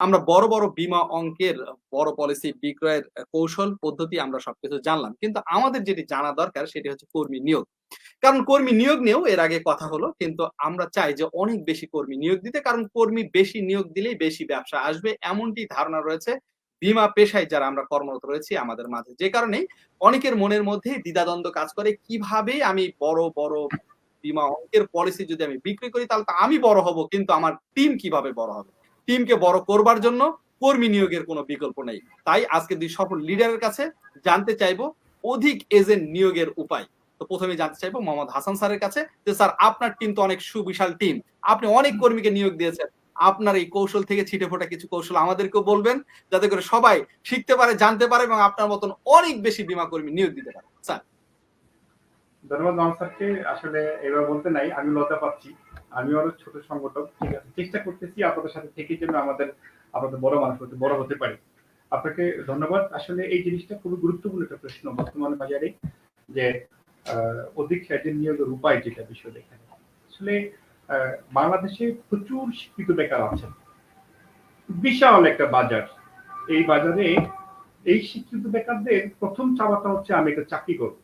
আমরা বড়, বড় বীমা অঙ্কের বড় পলিসি বিক্রয়ের কৌশল পদ্ধতি আমরা সবকিছু জানলাম। কিন্তু আমাদের যেটি জানা দরকার সেটি হচ্ছে কর্মী নিয়োগ। কারণ কর্মী নিয়োগ নিয়েও এর আগে কথা হলো। কিন্তু আমরা চাই যে অনেক বেশি কর্মী নিয়োগ দিতে। কারণ কর্মী বেশি নিয়োগ দিলেই বেশি ব্যবসা আসবে। এমনটি ধারণা রয়েছে বিমা পেশায় যারা আমরা কর্মরত রয়েছি আমাদের মাঝে। যে কারণেই অনেকের মনের মধ্যেই দ্বিধাদ্বন্দ্ব কাজ করে কীভাবে আমি বড়, বড় বিমা অঙ্কের পলিসি যদি আমি বিক্রি করি তাহলে তো আমি বড় হব কিন্তু আমার টিম কীভাবে বড় হবে? টিমকে বড় করবার জন্য কর্মী নিয়োগের কোনো বিকল্প নেই। তাই আজকে ২ সফল লিডারের কাছে জানতে চাইব অধিক এজেন্ট নিয়োগের উপায়। তো ১ম এই জানতে চাইব মোহাম্মদ হাসান স্যারের কাছে যে স্যার আপনার টিম তো অনেক সুবিশাল টিম। আপনি অনেক কর্মীকে নিয়োগ দিয়েছেন। আপনার এই কৌশল থেকে ছিটে ফোটা কিছু কৌশল আমাদেরকেও বলবেন যাতে করে সবাই শিখতে পারে, জানতে পারে এবং আপনার মতন অনেক বেশি বিমা কর্মী নিয়োগ দিতে পারে। স্যার। ধন্যবাদ মাহমুদ স্যারকে। আসলে এভাবে বলতে নাই। আমি লজ্জা পাচ্ছি। আমিও অনেক ছোট সংগঠক। ঠিক আছে। চেষ্টা করতেছি আপনাদের সাথে থেকে যেন আমাদের, আপনাদের বড় মানুষ হতে, বড় হতে পারি। আপনাকে ধন্যবাদ। আসলে এই জিনিসটা খুবই গুরুত্বপূর্ণ একটা প্রশ্ন বর্তমান বাজারে, যে অধিক এজেন্ট নিয়োগের উপায় যেটা বিষয় এখানে। আসলে বাংলাদেশে প্রচুর শিক্ষিত বেকার আছেন। বিশাল একটা বাজার। এই বাজারে এই শিক্ষিত বেকারদের প্রথম চাওয়াটা হচ্ছে আমি একটা চাকরি করব।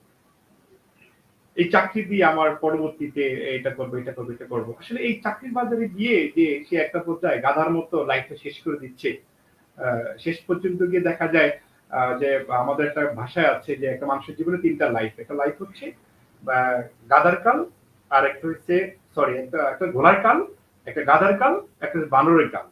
এই চাকরি দিয়ে আমার পরবর্তীতে এটা করব এটা করব এটা করব। আসলে এই চাকরির বাজারে গিয়ে যে সে একটা পর্যায়ে গাধার মতো লাইফটা শেষ করে দিচ্ছে। শেষ পর্যন্ত গিয়ে দেখা যায় যে আমাদের একটা ভাষায় আছে যে একটা মানুষের জীবনে তিনটা লাইফ। একটা লাইফ হচ্ছে বা গাধার কাল, আরেকটা হচ্ছে সরি একটা একটা ঘোড়ার কাল, একটা গাধার কাল, একটা বানরের কাল।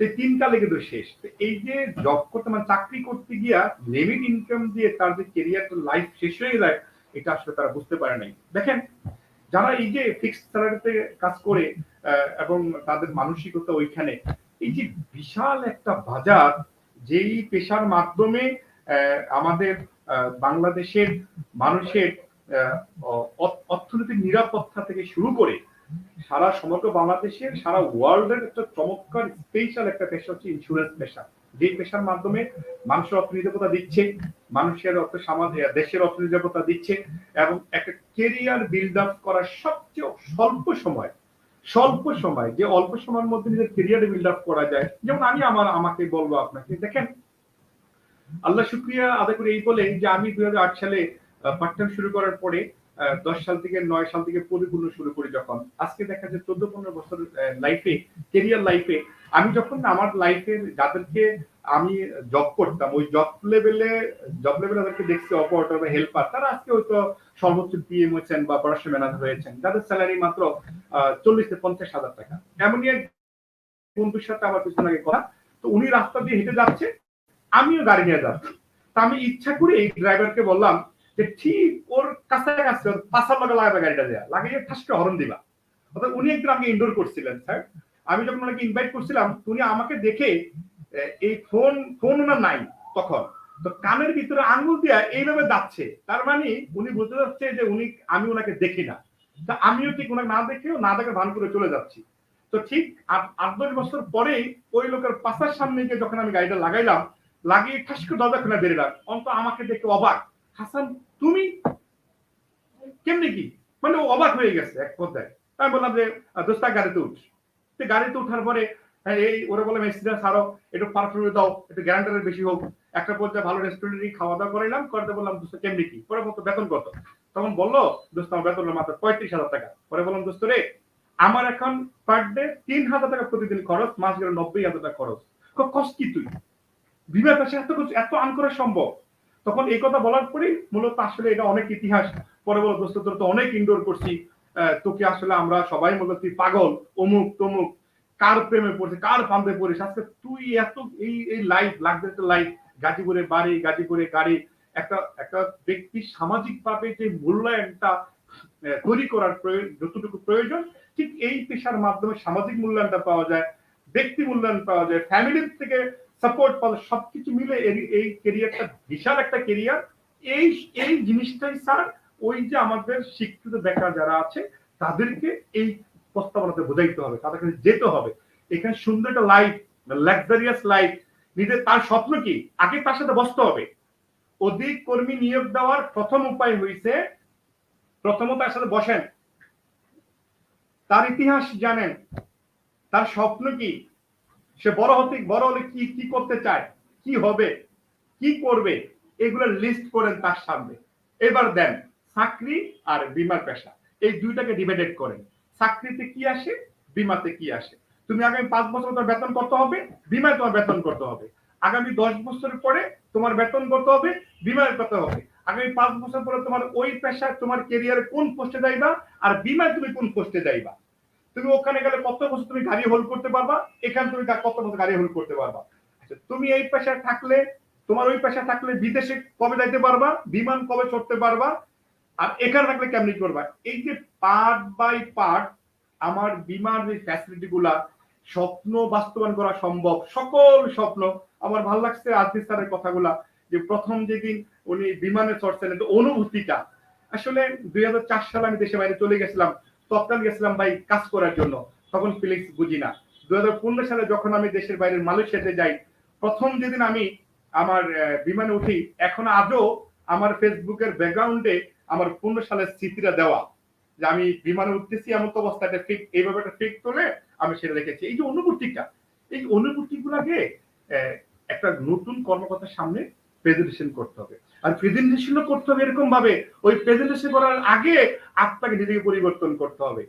এই ৩ কালে কিন্তু শেষ। এই যে জব করতে মানে চাকরি করতে গিয়া লিমিট ইনকাম দিয়ে তার যে ক্যারিয়ার লাইফ শেষ হয়ে যায় এটা আসলে তারা বুঝতে পারে নাই। দেখেন, যারা এই যে ফিক্সড স্যালারিতে কাজ করে এবং তাদের মানসিকতা ওইখানে, এই যে বিশাল একটা বাজার, যেই পেশার মাধ্যমে আমাদের বাংলাদেশের মানুষের অর্থনৈতিক নিরাপত্তা থেকে শুরু করে, সারা সমগ্র বাংলাদেশের, সারা ওয়ার্লড এর একটা চমৎকার স্পেশাল একটা পেশা হচ্ছে ইন্সুরেন্স পেশা। যে পেশার মাধ্যমে মানুষের অর্থনিরাপত্তা দিচ্ছে, মানুষের অর্থ সমাজ দেশের অর্থনিরাপত্তা দিচ্ছে এবং একটা ক্যারিয়ার বিল্ড আপ করার সবচেয়ে স্বল্প সময় স্বল্প সময় যে অল্প সময়ের মধ্যে নিজের ক্যারিয়ার বিল্ড আপ করা যায়। যেমন আমি আমার আমাকে বলব আপনাকে দেখেন আল্লাহ শুক্রিয়া আদায় করি এই বলে যে আমি ২০০৮ সালে আ পার্ট টাইম শুরু করার পরে ১০ সাল থেকে নয় সাল থেকে পরিপূর্ণ শুরু করি যখন। আজকে দেখা যায় ১৪-১৫ বছর লাইফে কেরিয়ার লাইফে আমি যখন আমার লাইফের যাদেরকে আমি জব করতাম ওই জব লেভেলে জব লেভেলে যাদেরকে দেখছি অপারেটর বা হেল্পার তারা আজকে হয়তো সর্বোচ্চ পিএম হয়েছেন বা অপারেশন ম্যানেজার হয়েছেন। যাদের স্যালারি মাত্র ৪০ থেকে ৫০ হাজার টাকা। এমনই এক বন্ধুর সাথে আমার কিছুদিন আগে কথা। তো উনি রাস্তা দিয়ে হেঁটে যাচ্ছে, আমিও গাড়ি নিয়ে যাচ্ছি। তা আমি ইচ্ছা করে এই ড্রাইভারকে বললাম যে ঠিক ওর কাছাকাছি ওর লগে লাগাবে গাড়িটা দেয়া। লাগিয়ে ঠাস করে হর্ন দিবা। অর্থাৎ উনি একদিন আমাকে ইনডোর করছিলেন স্যার। আমি যখন ওনাকে ইনভাইট করছিলাম উনি আমাকে দেখে এই ফোন ফোন উনার নাই তখন। তো কানের ভিতরে আঙ্গুল দিয়া এইভাবে যাচ্ছে। তার মানে উনি বুঝতে চাচ্ছে যে উনি আমি উনাকে দেখি না। তো আমিও ঠিক উনাকে না দেখেও না দেখার ভান করে চলে যাচ্ছি। তো ঠিক আট ৮-১০ বছর পরেই ওই লোকের পাশার সামনে গিয়ে যখন আমি গাড়িটা লাগাইলাম, লাগিয়ে ঠাস করে দরজা খুলে বেরিয়ে গেলাম। অন্ত আমাকে দেখে অবাক। হাসান তুমি? কেমনি কি? মানে অবাক হয়ে গেছে এক পর্যায়ে। আমি বললাম যে দোস্ত গাড়িতে উঠ। গাড়িতে উঠার পরে এই ওরা বললাম এসিটা ছাড়ো, একটু পারফিউম দাও, একটু গ্যারান্টারের বেশি হোক। একটা পর্যায়ে ভালো রেস্টুরেন্টে খাওয়া দাওয়া করাইলাম। করাতে বললাম দোস্ত কেমনে কি? পরে বলতো বেতন কত? তখন বলল দোস্ত আমার বেতন মাত্র ৩৫,০০০ টাকা। পরে বললাম দোস্ত রে আমার এখন পার ডে ৩০০০ টাকা প্রতিদিন খরচ, মাস গেলে ৯০,০০০ টাকা খরচ। কস কি তুই? বিমার পাশে এত কিছু এত আর্ন করা সম্ভব? তখন এই কথা বলার পরেই মূলত আসলে এটা অনেক ইতিহাস। পরে বলল দোস্ত তোর তো অনেক ইনডোর করছি। তোকে আসলে আমরা সবাই মনে তুই পাগল, অমুক তমুক। কার প্রেমে পড়ছিস, কার ফান্দে পড়িস। আজকে তুই এত এই এই লাইফ লাক্সারি লাইফ গাজীপুরে বাড়ি, গাজীপুরে গাড়ি একটা একটা ব্যক্তির সামাজিকভাবে যে মূল্যায়নটা তৈরি করার যতটুকু প্রয়োজন ঠিক এই পেশার মাধ্যমে সামাজিক মূল্যায়নটা পাওয়া যায়, ব্যক্তি মূল্যায়ন পাওয়া যায়, ফ্যামিলির থেকে সাপোর্ট পাওয়া যায়। সবকিছু মিলে এই ক্যারিয়ারটা বিশাল একটা ক্যারিয়ার। এই এই জিনিসটাই স্যার ওই যে আমাদের শিক্ষিত বেকার যারা আছে তাদেরকে এই প্রস্তাবনাতে বোঝাইতে হবে। তাদের কাছে যেতে হবে। এখানে সুন্দর একটা লাইফ, লাক্সারিয়াস লাইফ নিজের তার স্বপ্ন কি? আগে তার সাথে বসতে হবে। অধিক কর্মী নিয়োগ দেওয়ার প্রথম উপায় হইছে প্রথমত তার সাথে বসেন। তার ইতিহাস জানেন। তার স্বপ্ন কি? সে বড় হতে বড় হলে কি কি করতে চায় কি হবে কি করবে এগুলো লিস্ট করেন তার সামনে এবার দেন চাকরি আর বিমার পেশা। এই দুইটাকে ডিভাইডেড করেন চাকরিতে কি আসে, বিমাতে কি আসে? তুমি আগামী পাঁচ বছর তোমার বেতন করতে হবে? বিমায় তোমার বেতন করতে হবে? আগামী দশ বছর পরে তোমার বেতন করতে হবে? বিমায় করতে হবে? আগামী পাঁচ বছর পরে তোমার ওই পেশায় তোমার কেরিয়ারে কোন পোস্টে যাইবা আর বিমায় তুমি কোন পোস্টে যাইবা? তুমি ওখানে গেলে কত বছর তুমি গাড়ি হোল্ড করতে পারবা? এখানে তুমি কত বছর গাড়ি হোল্ড করতে পারবা? আচ্ছা তুমি এই পেশায় থাকলে, তোমার ওই পেশা থাকলে বিদেশে কবে যাইতে পারবা? বিমান কবে চড়তে পারবা? আর এখানে থাকলে কেমনি করবা? এই যে পার্ট বাই পার্ট আমার বিমান যে ফ্যাসিলিটি গুলা, স্বপ্ন বাস্তবায়ন করা সম্ভব, সকল স্বপ্ন, আমার ভালো লাগছে আজকে স্যারের কথাগুলা, যে প্রথম যেদিন উনি বিমানে চড়ছেন অনুভূতিটা। আসলে দুই সালে আমি দেশে বাইরে চলে গেছিলাম, তৎকাল গেছিলাম ভাই কাজ করার জন্য, তখন ফিলিংস বুঝি না। দুই হাজার পনেরো সালে যখন আমি দেশের বাইরে মালয়েশিয়াতে যাই, প্রথম যেদিন আমি আমার বিমানে উঠি, এখন আজও আমার ফেসবুকের ব্যাকগ্রাউন্ডে আমার পনেরো সালের স্মৃতিটা দেওয়া যে আমি বিমানে উঠতেছি, এমন তো অবস্থা একটা ফিক এইভাবে একটা ফিক তোলে আমি সেটা রেখেছি এই যে অনুভূতিটা, এই অনুভূতি গুলাকে একটা নতুন কর্মকর্তার সামনে প্রেজেন্টেশন করতে হবে। আর প্রেজেন্টেশনও করতে হবে এরকম ভাবে ওই প্রেজেন্টেশন করার আগে আপনাকে নিজেকে পরিবর্তন করতে হবে।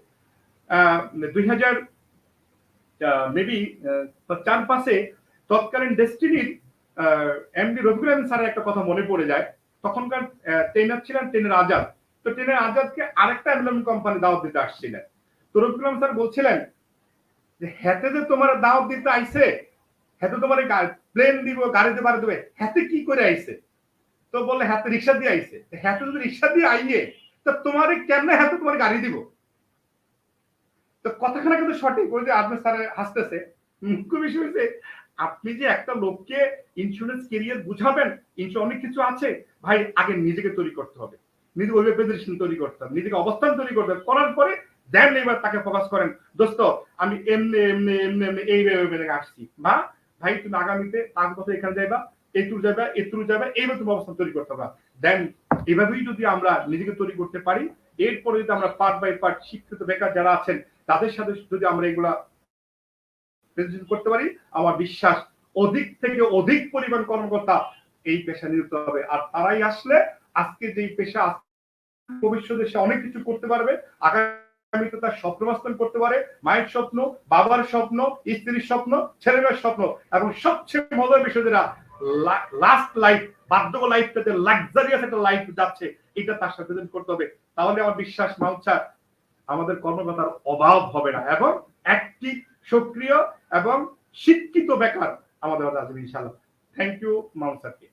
দুই হাজার মেবি চার পাশে তৎকালীন ডেস্টিনির এমডি আহমেদ স্যারের একটা কথা মনে পড়ে যায়। তখনকার ট্রেনার ছিলেন ট্রেনের আজাদ। তো ট্রেনের আজাদকে আরেকটা অ্যাম্বুলেন্স কোম্পানি দাওয়াত দিতে আসছিলেন। তো রফিকুল স্যার বলছিলেন যে হাতে যে তোমার দাওয়াত দিতে আইছে হাতে তোমার প্লেন দিব, গাড়িতে বাড়ি দেবে হাতে কি করে আইছে? তো বললে হাতে রিক্সা দিয়ে আইছে। হাতে যদি রিক্সা দিয়ে আইয়ে, তো তোমার কেমনে হাতে তোমার গাড়ি দিব? তো কথাখানা কিন্তু সঠিক। ওই যে আপনি স্যার হাসতেছে। মুখ্য বিষয় আপনি যে একটা লোককে ইন্স্যুরেন্স কেরিয়ার বুঝাবেন ইন্স্যুরেন্স অনেক কিছু আছে। ভাই, আগে নিজেকে তৈরি করতে হবে। নিজেকে ওই প্রেজেন্টেশন তৈরি করতে হবে, নিজেকে অবস্থান তৈরি করতে হবে। করার পরে দেন এবার তাকে ফোকাস করেন। দোস্ত, আমি এমনি এমনি এমনি এমনি, এই ভেবে আসছি। বা, ভাই, তুমি আগামীতে পাঁচ বছর এখানে যাইবা এতুর যাবে এতুর যাবে এইভাবে তুমি অবস্থান তৈরি করতে হবে। দেন এভাবেই যদি আমরা নিজেকে তৈরি করতে পারি, এরপরে যদি আমরা পার্ট বাই পার্ট শিক্ষিত বেকার যারা আছেন, তাদের সাথে যদি আমরা এগুলা প্রেজেন্ট করতে পারি। আমার বিশ্বাস অধিক থেকে অধিক পরিমাণ কর্মকর্তা এই পেশা নিযুক্ত হবে। আর তারাই আসলে আজকে যেই পেশা ভবিষ্যতে সে অনেক কিছু করতে পারবে। আগামীতে তার স্বপ্ন বাস্তবায়ন করতে পারে। মায়ের স্বপ্ন, বাবার স্বপ্ন, স্ত্রীর স্বপ্ন, ছেলেমেয়ের স্বপ্ন। এবং সবচেয়ে মজার বিষয় যেটা লাস্ট লাইফ বার্ধক্য লাইফটাতে লাক্সারিয়াস একটা লাইফ যাচ্ছে, এটা তার সাথে করতে হবে। তাহলে আমার বিশ্বাস মাউচ্ছা আমাদের কর্মকর্তার অভাব হবে না। এবং একটি সক্রিয় এবং শিক্ষিত বেকার আমাদের মাঝে আসবে থ্যাংক ইউ মাউন্ট স্যারকে।